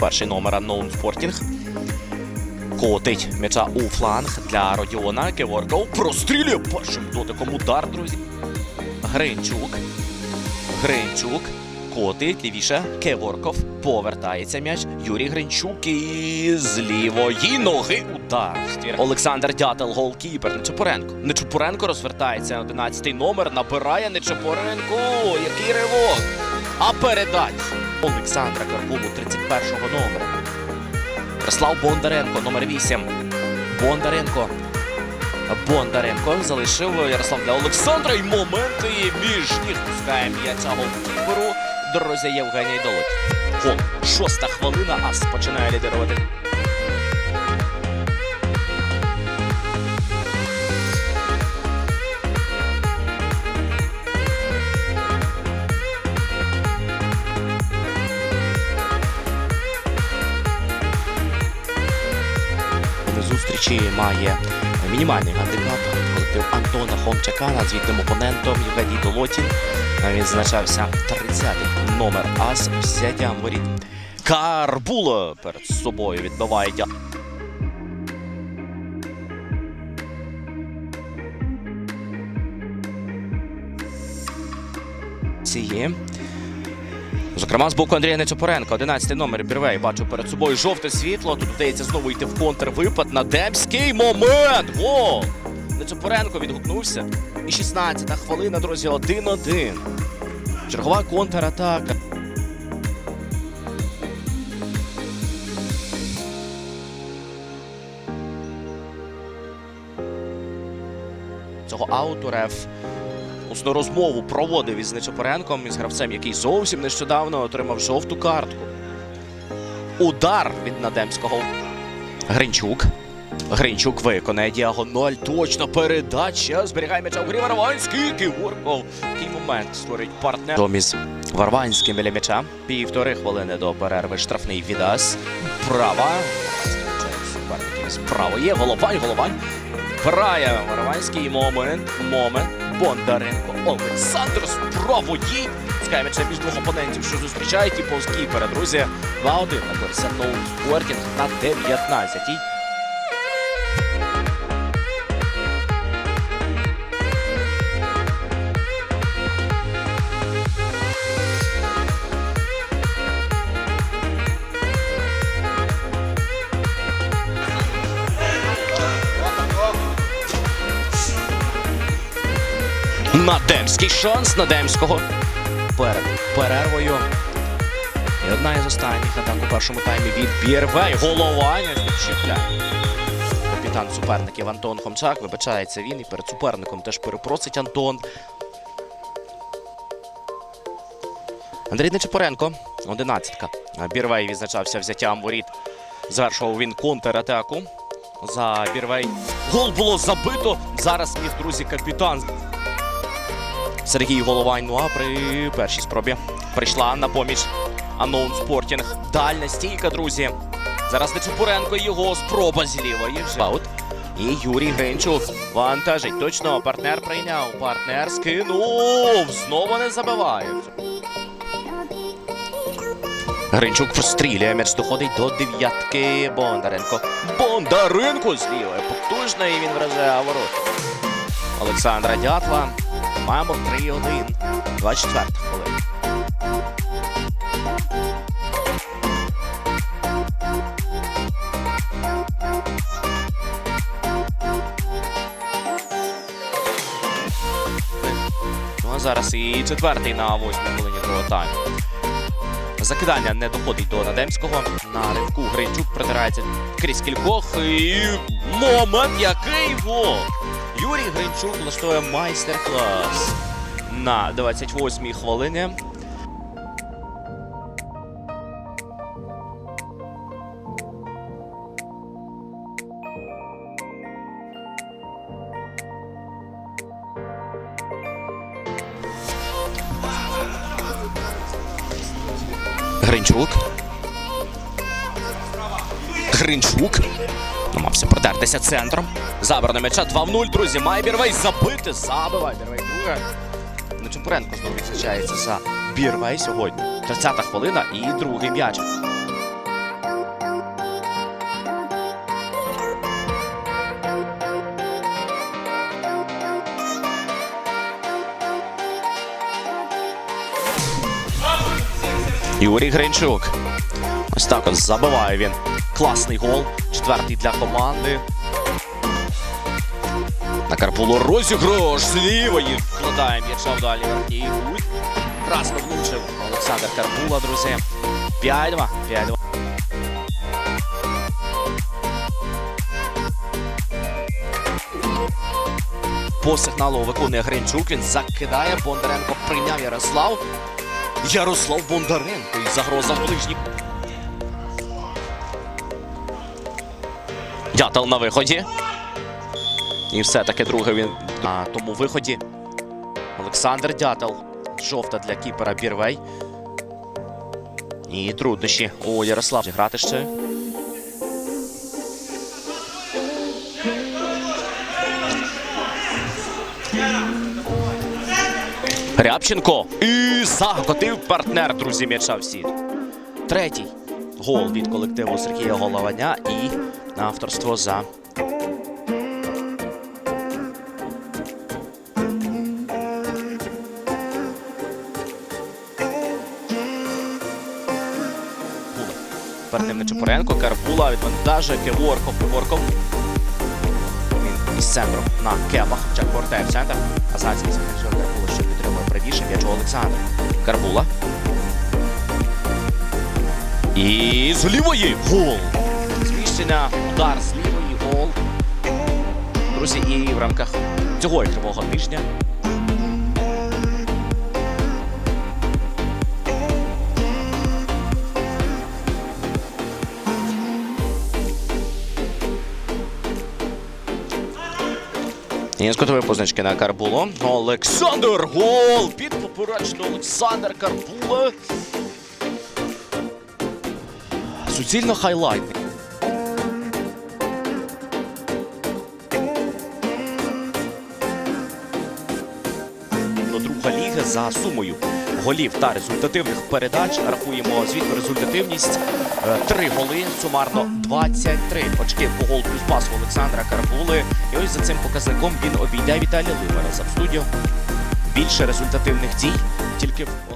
91 номер Unknown Sporting. Котить м'яча у фланг для Родіона. Кеворков прострілює першим дотиком удар, друзі. Гринчук. Гринчук. Котить лівіше. Кеворков. Повертається м'яч. Юрій Гринчук і з лівої ноги удар. Олександр Дятел, голкіпер. Нечепоренко. Нечепоренко розвертається. 11 номер. Набирає Нечепоренко. Який ривок. А передача. Олександра Карпулу, 31-го номера. Ярослав Бондаренко, номер 8. Бондаренко. Бондаренко залишив Ярослав для Олександра. І моменти між ніг пускає м'яця голкіперу. Друзі, Євгеній Долот. Гол. Шоста хвилина. Ас починає лідерувати. Зустрічі має мінімальний гандикап колектив Антона Хомчака над звітним опонентом Євгеній Долотін. Відзначався 30-й номер ас взяттям воріт. Карбуло перед собою відбиває. Цієї. Зокрема, з боку Андрія Нечапоренка, 11 номер Бірвей. Бачу перед собою жовте світло. Тут вдається знову йти в контрвипад на Демський момент. Гол! Нечапоренко відгукнувся. І 16-та хвилина, друзі, 1-1. Чергова контратака. Цього ауту Реф усну розмову проводив із Нечапоренком, із гравцем, який зовсім нещодавно отримав жовту картку. Удар від Надемського. Гринчук. Гринчук виконає діагональ. Точно передача. Зберігає м'яча у грі Варванський. Киворков. Такий момент створить партнер. Доміз Варванським біля м'яча. Півтори хвилини до перерви. Штрафний відас. Права. Суперників справа є. Головань, головань. Грає Варванський момент. Момент. Бондаренко. Олександр з правої. Скає м'яча між двох опонентів, що зустрічають і повзкіпера. Друзі, 2-1 на користь Ноут Спортінг на 19-й. Надемський шанс Надемського перед перервою. І одна із останніх атак у першому таймі від Бірвей. Головання відчіпляє. Капітан суперників Антон Хомчак вибачається він і перед суперником теж перепросить Антон. Андрій Нечепоренко, одинадцятка. Бірвей відзначався взяттям воріт. Завершував він контратаку. За Бірвей. Гол було забито. Зараз міг, друзі, капітан. Сергій Головань. Ну а при першій спробі прийшла на поміч Unknown Спортінг. Дальня стійка, друзі. Зараз Нечупуренко його спроба з лівої. вже. Аут. І Юрій Гринчук вантажить. Точно партнер прийняв. Партнер скинув. Знову не забиває. Гринчук прострілює. М'яч доходить до дев'ятки. Бондаренко. Бондаренко з лівої. Потужно і він вражає ворот. Олександра Дятла. Маємо 3-1. 24 хвилина. Ну а зараз і четвертий на восьмій хвилині другого тайму. Закидання не доходить до Надемського. На ривку Гринчук притирається крізь кількох. І момент який гол! Юрій Гринчук влаштує майстер-клас на 28-й хвилині. Гринчук. Гринчук. Намагався продертися центром. Забране м'яча. 2 в 0, друзі. Має Бірвей забити. Забиває Бірвей друге. Ну, Нечепуренко знову відзначається за Бірвей сьогодні. 30-та хвилина і другий м'яч. Юрій Гринчук. Ось так ось забиває він. Класний гол. Четвертий для команди. На Карпулу розіграш з лівої. Вкладає м'яча в дальній верхній кут. Влучив Олександр Карпула, друзі. 5-2. 5-2. По сигналу виконує Гринчук. Він закидає. Бондаренко прийняв Ярослав. Ярослав Бондаренко і загроза в ближній. Дятел на виході. І все-таки другий він на тому виході. Олександр Дятел. Жовта для кіпера Бірвей. І труднощі у Ярослав грати ще. Рябченко. І закотив партнер, друзі, м'яча в сітку. Третій гол від колективу Сергія Голованя і авторство за Перед ним Нечепоренко, Карбула відвантажує Кеворков. Кеворков. Він із центру на кепах. Чак повертає в центр. Азацький захищає Карбула, що підтримує правіше. М'яч у Олександра. Карбула. І з лівої гол. Зміщення, удар з лівої гол. Друзі, і в рамках цього ігрового тижня І з кутової позначки на Карбуло. Олександр гол! Під поперечну Олександр Карбула. Суцільно хайлайтний. Друга за сумою голів та результативних передач. Рахуємо звітну результативність. Е, Три голи, сумарно 23 очки по гол плюс пас Олександра Карбули. І ось за цим показником він обійде Віталія Лимера за студію. Більше результативних дій тільки в